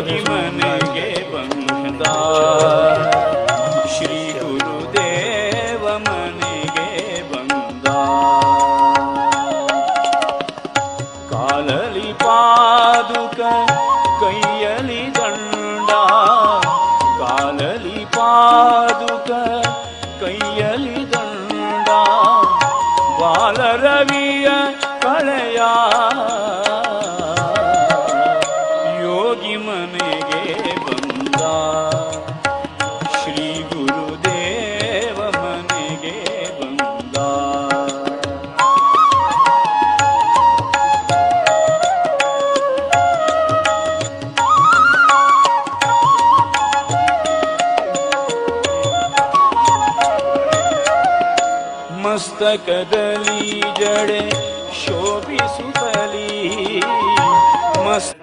ಯೋಗಿ ಮನೆಗೆ ಬಂದ. ಶ್ರೀ ಗುರುದೇವ ಮನೆಗೆ ಬಂದ. ಕಾಲಲಿ ಪಾದುಕ, ಕೈಯಲಿ ದಂಡ. ಕಾಲಲಿ ಪಾದುಕ, ಕೈಯಲಿ ದಂಡ. ಬಾಲರವಿಯ ಕಳೆಯ ಮನೆಗೆ ಬಂದ. ಶ್ರೀ ಗುರುದೇವ ಮನೆಗೆ ಬಂದ. ಮಸ್ತಕದಲ್ಲಿ ಜಡೆ ಶೋಭಿಸುತ್ತಲೀ. ಮಸ್ತ